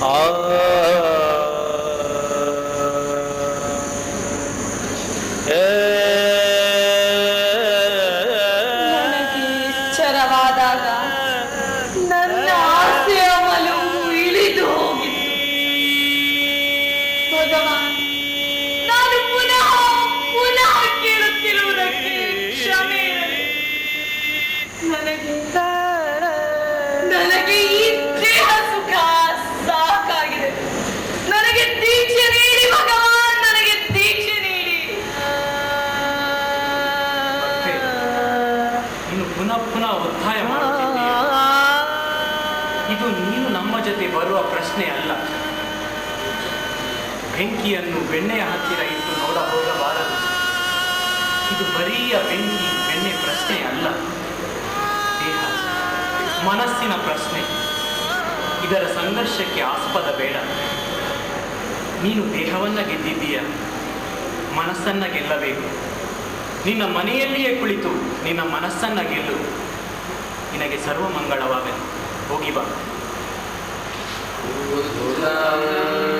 好。ಜಗತ್ತಿನಲ್ಲಿ ಬರುವ ಪ್ರಶ್ನೆ ಅಲ್ಲ. ಬೆಂಕಿಯನ್ನು ಬೆಣ್ಣೆಯ ಹತ್ತಿರ ಇಟ್ಟು ನೋಡ ಹೋಗಬಾರದು. ಇದು ಬರಿಯ ಬೆಂಕಿ, ಬೆಣ್ಣೆ ಪ್ರಶ್ನೆ ಅಲ್ಲ. ದೇಹ, ಮನಸ್ಸಿನ ಪ್ರಶ್ನೆ. ಇದರ ಸಂಘರ್ಷಕ್ಕೆ ಆಸ್ಪದ ಬೇಡ. ನೀನು ದೇಹವನ್ನ ಗೆದ್ದಿದ್ದೀಯ? ಮನಸ್ಸನ್ನ ಗೆಲ್ಲಬೇಕು. ನಿನ್ನ ಮನೆಯಲ್ಲಿಯೇ ಕುಳಿತು ನಿನ್ನ ಮನಸ್ಸನ್ನ ಗೆಲ್ಲು. ನಿನಗೆ ಸರ್ವ ಸರ್ವಮಂಗಳವಾಗಲಿ. ಹೋಗಿ ಬಾ. Good.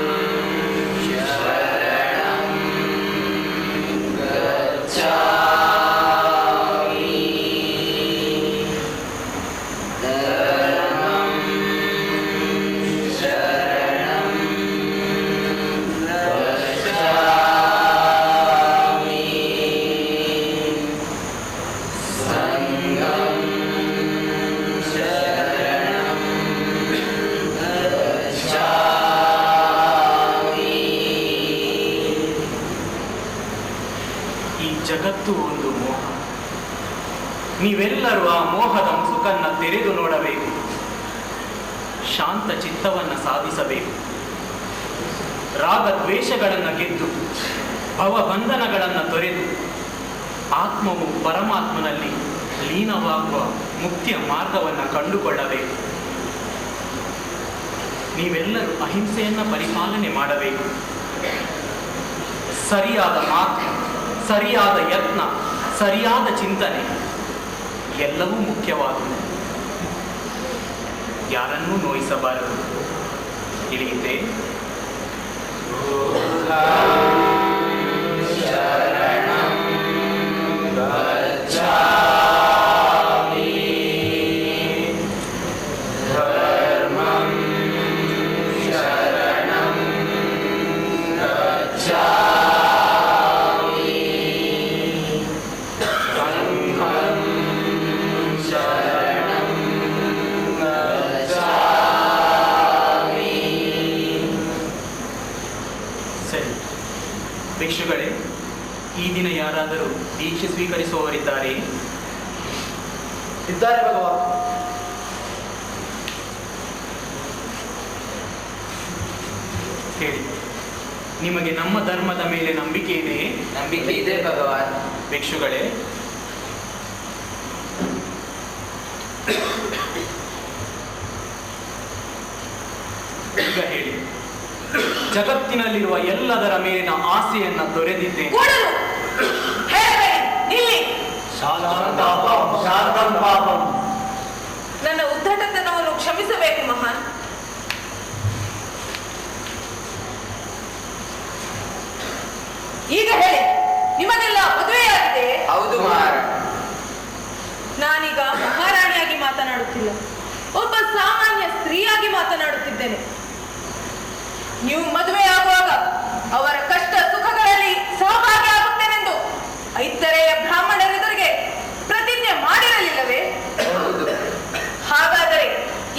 ಸಾಧ್ಯವಾಗುವ ಮುಕ್ತಿಯ ಮಾರ್ಗವನ್ನು ಕಂಡುಕೊಳ್ಳಬೇಕು. ನೀವೆಲ್ಲರೂ ಅಹಿಂಸೆಯನ್ನು ಪರಿಪಾಲನೆ ಮಾಡಬೇಕು. ಸರಿಯಾದ ಮಾತು ಸರಿಯಾದ ಯತ್ನ, ಸರಿಯಾದ ಚಿಂತನೆ ಎಲ್ಲವೂ ಮುಖ್ಯವಾದುದು. ಯಾರನ್ನೂ ನೋಯಿಸಬಾರದು. ತಿಳಿಯಿತೆ? ಸರಿ. ಭಿಕ್ಷುಗಳೇ ಈ ದಿನ ಯಾರಾದರೂ ದೀಕ್ಷೆ ಸ್ವೀಕರಿಸುವವರಿದ್ದಾರೆ? ಇದ್ದಾರೆ ಭಗವಾನ್. ಹೇಳಿ. ನಿಮಗೆ ನಮ್ಮ ಧರ್ಮದ ಮೇಲೆ ನಂಬಿಕೆ ಇದೆಯೇ ನಂಬಿಕೆ ಇದೆ ಭಗವಾನ್. ಭಿಕ್ಷುಗಳೇ ಈಗ ಹೇಳಿ ಜಗತ್ತಿನಲ್ಲಿರುವ ಎಲ್ಲದರ ಮೇಲಿನ ಆಸೆಯನ್ನ ತೊರೆದಿದ್ದೇನೆ ನಿಲ್ಲಿ. ನನ್ನ ಉದ್ದಟತನವನ್ನು ಕ್ಷಮಿಸಬೇಕು ಮಹಾನ್. ಈಗ ಹೇಳಿ ನಿಮಗೆಲ್ಲ ಮದುವೆಯಾಗಿದೆ? ಹೌದು ನಾನೀಗ ಮಹಾರಾಣಿಯಾಗಿ ಮಾತನಾಡುತ್ತಿಲ್ಲ. ಒಬ್ಬ ಸಾಮಾನ್ಯ ಸ್ತ್ರೀಯಾಗಿ ಮಾತನಾಡುತ್ತಿದ್ದೇನೆ. ನೀವು ಮದುವೆಯಾಗುವಾಗ ಅವರ ಕಷ್ಟ ಸುಖಗಳಲ್ಲಿ ಸಹಭಾಗಿ ಆಗುತ್ತೇನೆಂದು ಐತರೆಯ ಬ್ರಾಹ್ಮಣರೆದುರಿಗೆ ಪ್ರತಿಜ್ಞೆ ಮಾಡಿರಲಿಲ್ಲವೇ? ಹಾಗಾದರೆ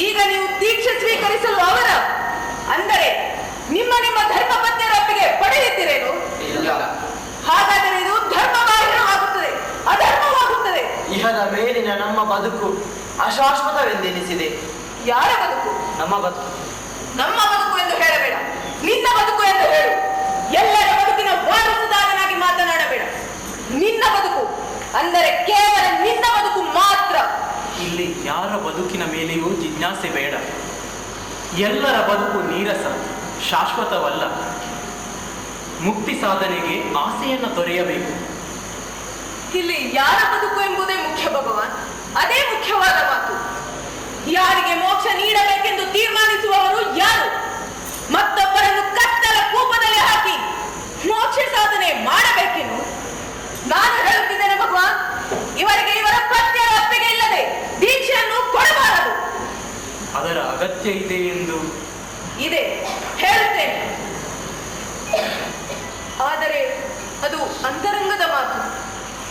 ಈಗ ನೀವು ದೀಕ್ಷೆ ಸ್ವೀಕರಿಸಲು ಅವರ ಅಂದರೆ ನಿಮ್ಮ ನಿಮ್ಮ ಧರ್ಮ ಪತ್ನಿಯರ ಒಪ್ಪಿಗೆ ಪಡೆದಿದ್ದೀರೇನು ಇಲ್ಲ. ಹಾಗಾದರೆ ಇದು ಧರ್ಮ ಬಾಹಿರವಾಗುತ್ತದೆ ಅಧರ್ಮವಾಗುತ್ತದೆ. ಇಹದ ಮೇಲಿನ ನಮ್ಮ ಬದುಕು ಅಶಾಶ್ವತವೆಂದೆನಿಸಿದೆ. ಯಾರ ಬದುಕು? ನಮ್ಮ ಬದುಕು. ನಮ್ಮ ಬದುಕು ಎಂದು ಹೇಳಬೇಡ. ನಿನ್ನ ಬದುಕು ಎಂದು ಹೇಳು. ಎಲ್ಲರ ಬದುಕಿನ ವಾರಸುದಾರನಾಗಿ ಮಾತನಾಡಬೇಡ. ನಿನ್ನ ಬದುಕು ಅಂದರೆ ಕೇವಲ ನಿನ್ನ ಬದುಕು ಮಾತ್ರ. ಇಲ್ಲಿ ಯಾರ ಬದುಕಿನ ಮೇಲೆಯೂ ಜಿಜ್ಞಾಸೆ ಬೇಡ. ಎಲ್ಲರ ಬದುಕು ನೀರಸ ಶಾಶ್ವತವಲ್ಲ. ಮುಕ್ತಿ ಸಾಧನೆಗೆ ಆಸೆಯನ್ನು ತೊರೆಯಬೇಕು. ಇಲ್ಲಿ ಯಾರ ಬದುಕು ಎಂಬುದೇ ಮುಖ್ಯ ಭಗವಾನ್. ಅದೇ ಮುಖ್ಯವಾದ ಮಾತು. ಯಾರಿಗೆ ಮೋಕ್ಷ ನೀಡಬೇಕೆಂದು ತೀರ್ಮಾನಿಸುವವರು ಯಾರು? ಮತ್ತೊಬ್ಬರನ್ನು ಕತ್ತಲ ಕೂಪದಲ್ಲಿ ಹಾಕಿ ಮೋಕ್ಷ ಸಾಧನೆ ಮಾಡಬೇಕೆನು ನಾನು ಹೇಳುತ್ತಿದ್ದೇನೆ ಭಗವಾನ್ ಇವರಿಗೆ ಇವರ ಪತ್ನಿಯರ ಒಪ್ಪಿಗೆ ಇಲ್ಲದೆ ದೀಕ್ಷೆಯನ್ನು ಕೊಡಬಾರದು. ಅದರ ಅಗತ್ಯ ಇದೆ ಎಂದು ಇದೆ ಹೇಳುತ್ತೇನೆ. ಆದರೆ ಅದು ಅಂತರಂಗದ ಮಾತು.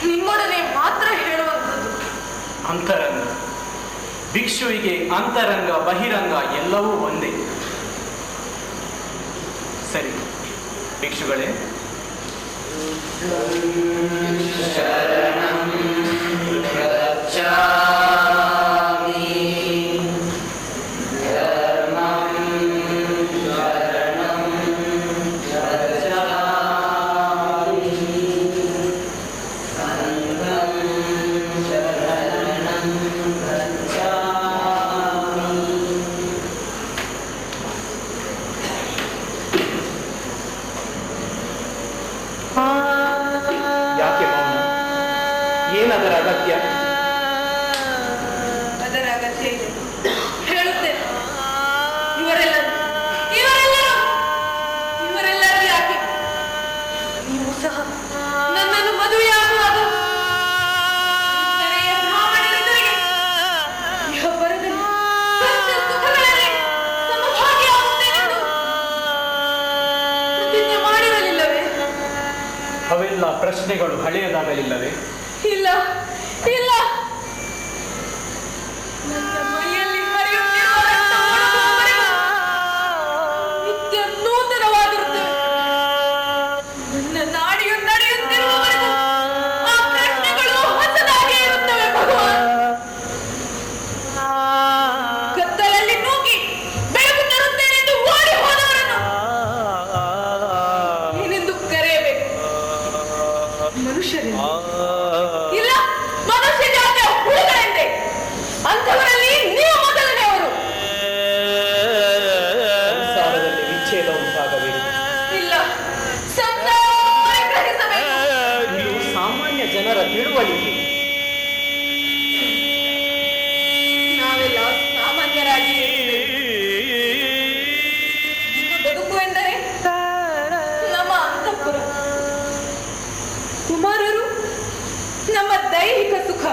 ನಿಮ್ಮೊಡನೆ ಮಾತ್ರ ಹೇಳುವಂಥದ್ದು. ಅಂತರಂಗ. ಭಿಕ್ಷುವಿಗೆ ಅಂತರಂಗ ಬಹಿರಂಗ ಎಲ್ಲವೂ ಒಂದೇ. ಸರಿ. ಭಿಕ್ಷುಗಳೇ. ಏನದರ ಅಗತ್ಯ? ಅದರ ಅಗತ್ಯ ಇದೆ. ಹೇಳುತ್ತೇನೆ. ಇವರೆಲ್ಲರೂ ಇವರೆಲ್ಲರೂ ಇವರೆಲ್ಲರೂ ಯಾಕೆ? ನೀವು ಸಹ ನನ್ನನ್ನು ಮದುವೆಯಾಗುವಾಗ ಅವೆಲ್ಲ ಪ್ರಶ್ನೆಗಳು ಹಳೆಯದಾಗಲಿಲ್ಲವೇ? ದೈಹಿಕ ಸುಖ.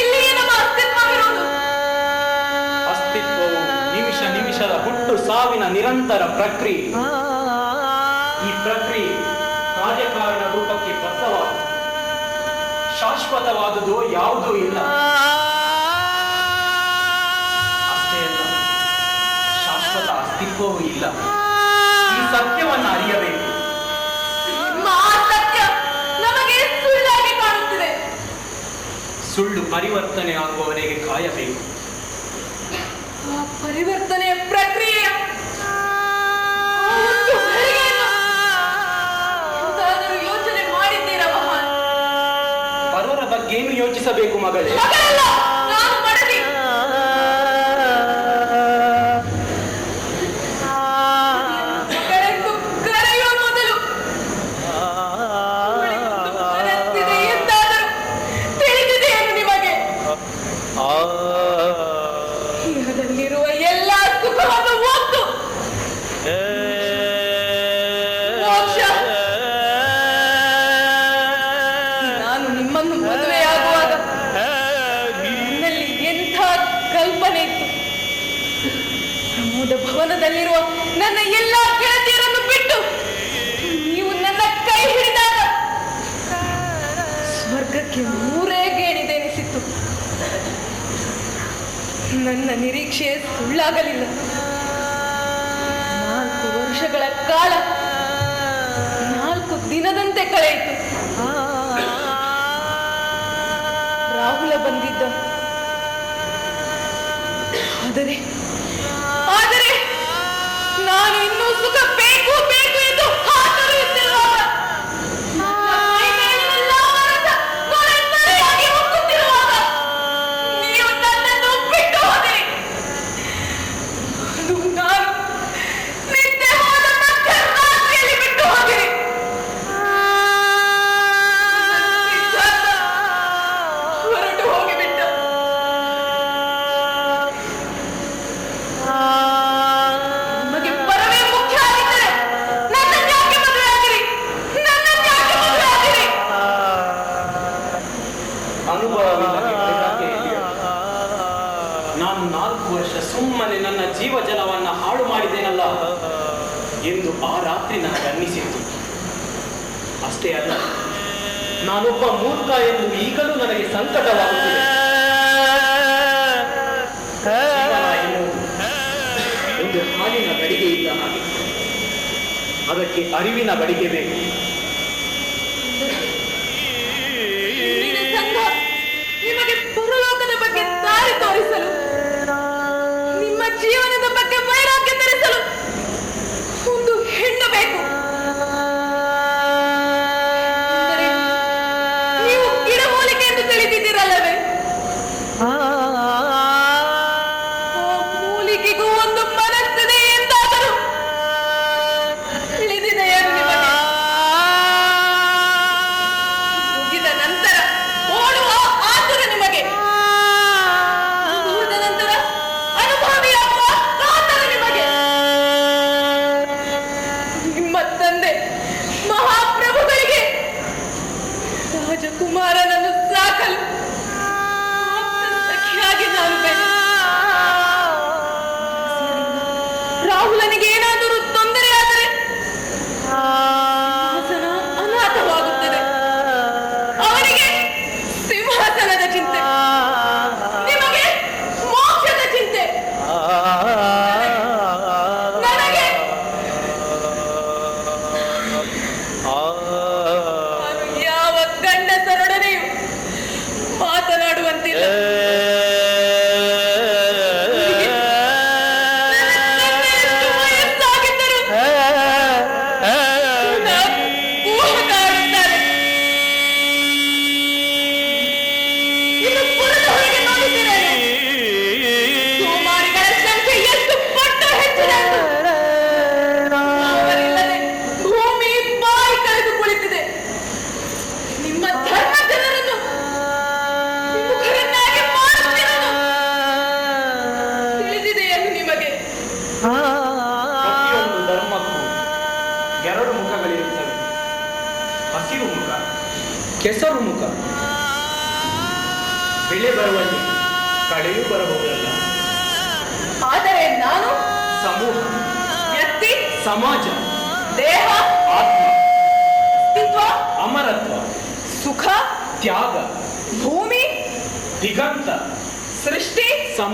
ಇಲ್ಲಿಯೇ ನಮ್ಮ ಅಸ್ತಿತ್ವವಿರೋದು. ಅಸ್ತಿತ್ವವು ನಿಮಿಷ ನಿಮಿಷದ ಹುಟ್ಟು ಸಾವಿನ ನಿರಂತರ ಪ್ರಕ್ರಿಯೆ. ಈ ಪ್ರಕ್ರಿಯೆ ಕಾರ್ಯಕಾರಣ ರೂಪಕ್ಕೆ ಬದ್ಧವಾದ ಶಾಶ್ವತವಾದುದು ಯಾವುದೂ ಇಲ್ಲ. ಶಾಶ್ವತ ಅಸ್ತಿತ್ವವೂ ಇಲ್ಲ. ಈ ಸತ್ಯವನ್ನು ಅರಿಯಬೇಕು. ಸುಳ್ಳು ಪರಿವರ್ತನೆ ಆಗುವವರೆಗೆ ಕಾಯಬೇಕು. ಆ ಪರಿವರ್ತನೆಯ ಪ್ರಕ್ರಿಯೆ. ಯೋಚನೆ ಮಾಡಿದ್ದೀರ ಪರರ ಬಗ್ಗೆ ಏನು ಯೋಚಿಸಬೇಕು ಮಗಳೇ? ನನ್ನ ನಿರೀಕ್ಷೆ ಸುಳ್ಳಾಗಲಿಲ್ಲ. ನಾಲ್ಕು ವರ್ಷಗಳ ಕಾಲ, ನಾಲ್ಕು ದಿನದಂತೆ ಕಳೆಯಿತು. ರಾಹುಲ ಬಂದಿದ್ದ. ಆದರೆ ಆದರೆ, ನಾನು ಇನ್ನೂ ಸುಖ ಬೇಕು ನನಗೆ ಅನ್ನಿಸಿತ್ತು ಅಷ್ಟೇ ಅಲ್ಲ, ನಾನೊಬ್ಬ ಮೂರ್ಖ ಎಂದು ಈಗಲೂ ನನಗೆ ಸಂಕಟವಾಗುತ್ತಿದೆ. ಒಂದು ಹಾಲಿನ ಬಡಿಗೆ ಇದ್ದ ಹಾಗೆ. ಅದಕ್ಕೆ ಅರಿವಿನ ಬಡಿಗೆ ಬೇಕು. ನನಗೇನಾದರೂ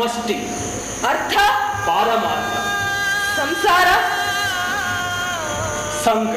ಸಮಷ್ಟಿ ಅರ್ಥ? ಪಾರಮಾರ್ಥ. ಸಂಸಾರ? ಸಂಘ.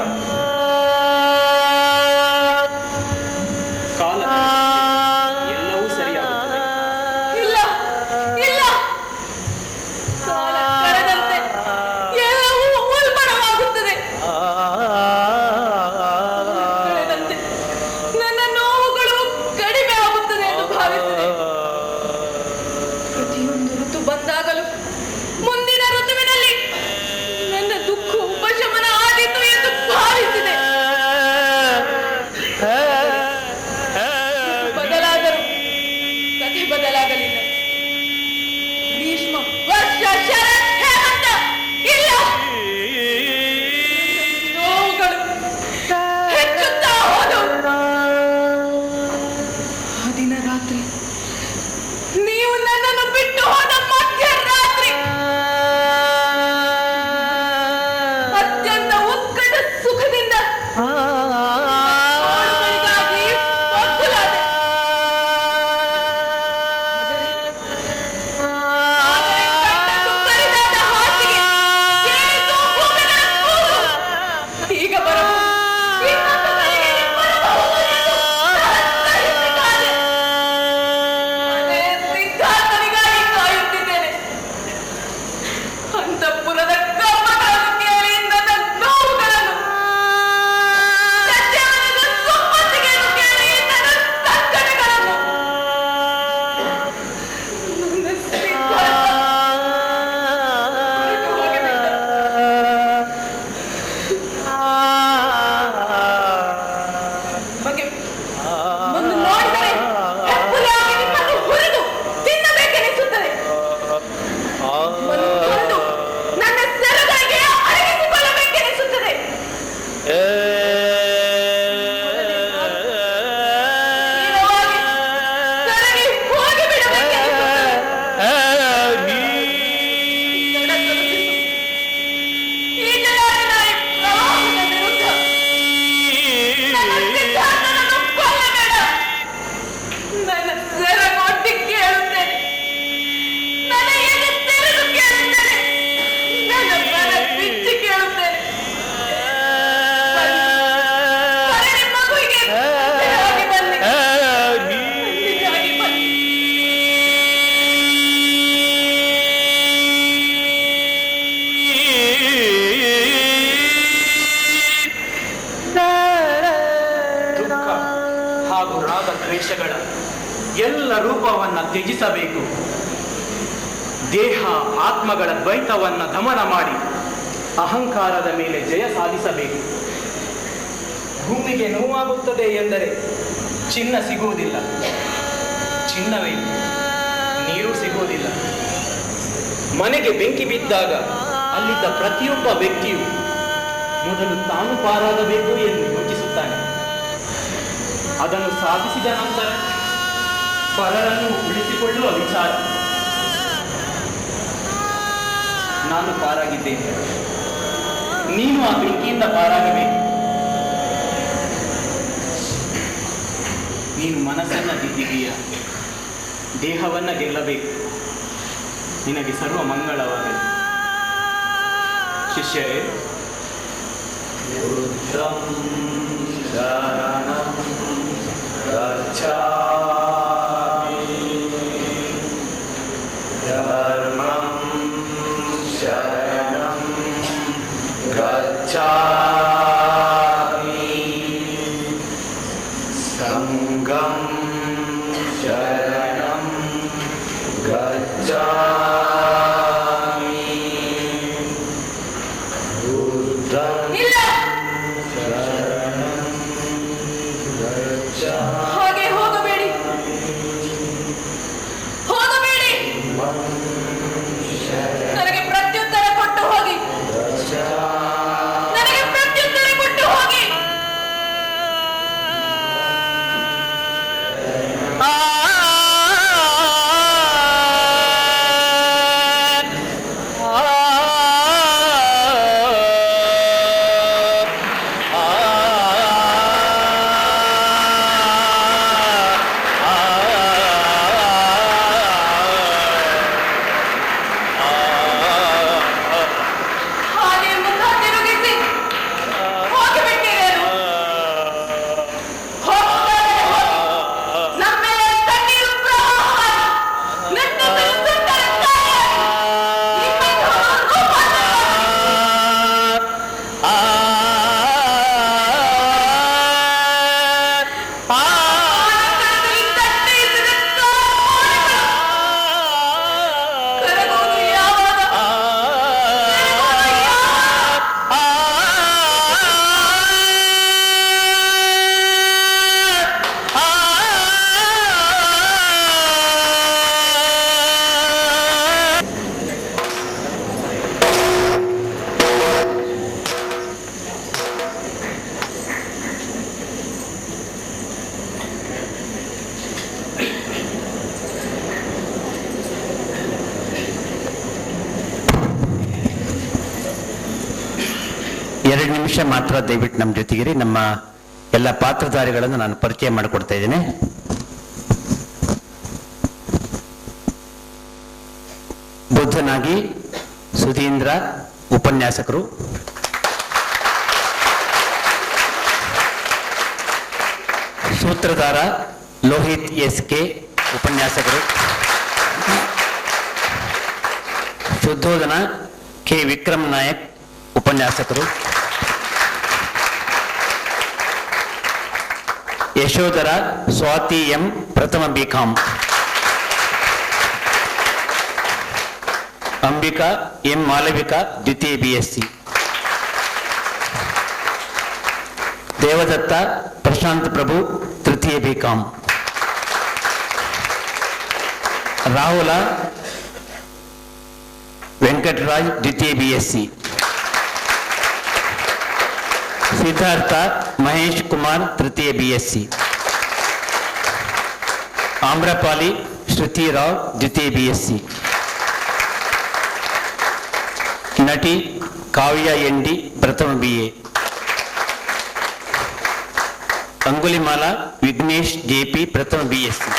ಅಂಧಕಾರದ ಮೇಲೆ ಜಯ ಸಾಧಿಸಬೇಕು. ಭೂಮಿಗೆ ನೋವಾಗುತ್ತದೆ ಎಂದರೆ ಚಿನ್ನ ಸಿಗುವುದಿಲ್ಲ. ಚಿನ್ನವೇ ನೀರು ಸಿಗುವುದಿಲ್ಲ. ಮನೆಗೆ ಬೆಂಕಿ ಬಿದ್ದಾಗ ಅಲ್ಲಿದ್ದ ಪ್ರತಿಯೊಬ್ಬ ವ್ಯಕ್ತಿಯು ಮೊದಲು ತಾನು ಪಾರಾಗಬೇಕು ಎಂದು ಯೋಚಿಸುತ್ತಾನೆ. ಅದನ್ನು ಸಾಧಿಸಿದ ನಂತರ ಪರರನ್ನು ಉಳಿಸಿಕೊಳ್ಳುವ ವಿಚಾರ. ನಾನು ಪಾರಾಗಿದ್ದೇನೆ. ನೀನು ಆ ಬೆಂಕಿಯಿಂದ ಪಾರಾಗಬೇಕು. ನೀನು ಮನಸ್ಸನ್ನು ಗೆದ್ದಿದೀಯ ದೇಹವನ್ನ ಗೆಲ್ಲಬೇಕು. ನಿನಗೆ ಸರ್ವ ಮಂಗಳವಾಗಲಿ. ಶಿಷ್ಯರೇ. ನಿಮಿಷ ಮಾತ್ರ ದಯವಿಟ್ಟು ನಮ್ಮ ಜೊತೆಗಿರಿ. ನಮ್ಮ ಎಲ್ಲ ಪಾತ್ರಧಾರಿಗಳನ್ನು ನಾನು ಪರಿಚಯ ಮಾಡಿಕೊಡ್ತಾ ಇದ್ದೇನೆ. ಬುದ್ಧನಾಗಿ ಸುಧೀಂದ್ರ ಉಪನ್ಯಾಸಕರು. ಸೂತ್ರಧಾರ ಲೋಹಿತ್ ಎಸ್ ಕೆ ಉಪನ್ಯಾಸಕರು. ಶುದ್ಧೋಧನ ಕೆ ವಿಕ್ರಮ್ ನಾಯಕ್ ಉಪನ್ಯಾಸಕರು. ಯಶೋಧರ ಸ್ವಾತಿ ಎಂ ಪ್ರಥಮ ಬಿಕಾಂ ಅಂಬಿಕಾ ಎಂ ಮಾಲವಿಕಾ ದ್ವಿತೀಯ ಬಿಎಸ್ಸಿ ದೇವದತ್ತ ಪ್ರಶಾಂತ್ ಪ್ರಭು ತೃತೀಯ ಬಿಕಾಂ ರಾಹುಲ ವೆಂಕಟರಾಜ್ ದ್ವಿತೀಯ ಬಿಎಸ್ಸಿ ಸಿದ್ಧಾರ್ಥ ಮಹೇಶ್ ಕುಮಾರ್ ತೃತೀಯ ಬಿಎಸ್ಸಿ ಆಮ್ರಪಾಲಿ ಶ್ರುತಿ ರಾವ್ ದ್ವಿತೀಯ ಬಿಎಸ್ಸಿ ನಟಿ ಕಾವ್ಯ ಎಂಡಿ ಪ್ರಥಮ ಬಿಎ ಅಂಗುಲಿಮಾಲ ವಿಘ್ನೇಶ್ ಜೆಪಿ ಪ್ರಥಮ ಬಿಎಸ್ಸಿ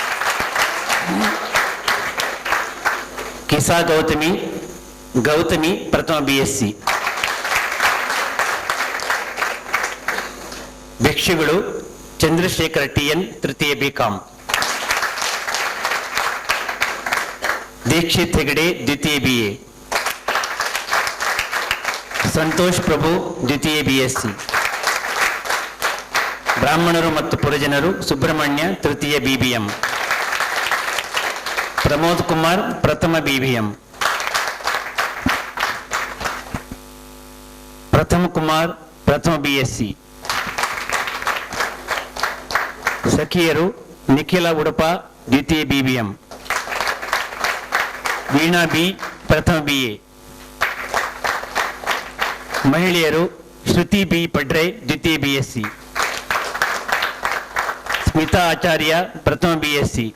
ಕಿಸಾ ಗೌತಮಿ ಗೌತಮಿ ಪ್ರಥಮ ಭಿಕ್ಷುಗಳು ಚಂದ್ರಶೇಖರ ಟಿಎನ್ ತೃತೀಯ ಬಿಕಾಂ ದೀಕ್ಷಿತ್ ಹೆಗಡೆ ದ್ವಿತೀಯ ಬಿಎ ಸಂತೋಷ್ ಪ್ರಭು ದ್ವಿತೀಯ ಬಿಎಸ್ಸಿ ಬ್ರಾಹ್ಮಣರು ಮತ್ತು ಪುರಜನರು ಸುಬ್ರಹ್ಮಣ್ಯ ತೃತೀಯ ಬಿಬಿಎಂ ಪ್ರಮೋದ್ ಕುಮಾರ್ ಪ್ರಥಮ ಬಿಬಿಎಂ ಪ್ರಥಮ ಕುಮಾರ್ ಪ್ರಥಮ ಬಿಎಸ್ಸಿ ಸಖಿಯರು ನಿಖಿಲ ಉಡುಪ, ದ್ವಿತೀಯ ಬಿಬಿಎಂ ವೀಣಾ ಬಿ ಪ್ರಥಮ ಬಿಎ ಮಹಿಳೆಯರು ಶ್ರುತಿ ಬಿ ಪಡ್ರೆ, ದ್ವಿತೀಯ ಬಿಎಸ್ಸಿ ಸ್ಮಿತಾ ಆಚಾರ್ಯ, ಪ್ರಥಮ ಬಿಎಸ್ಸಿ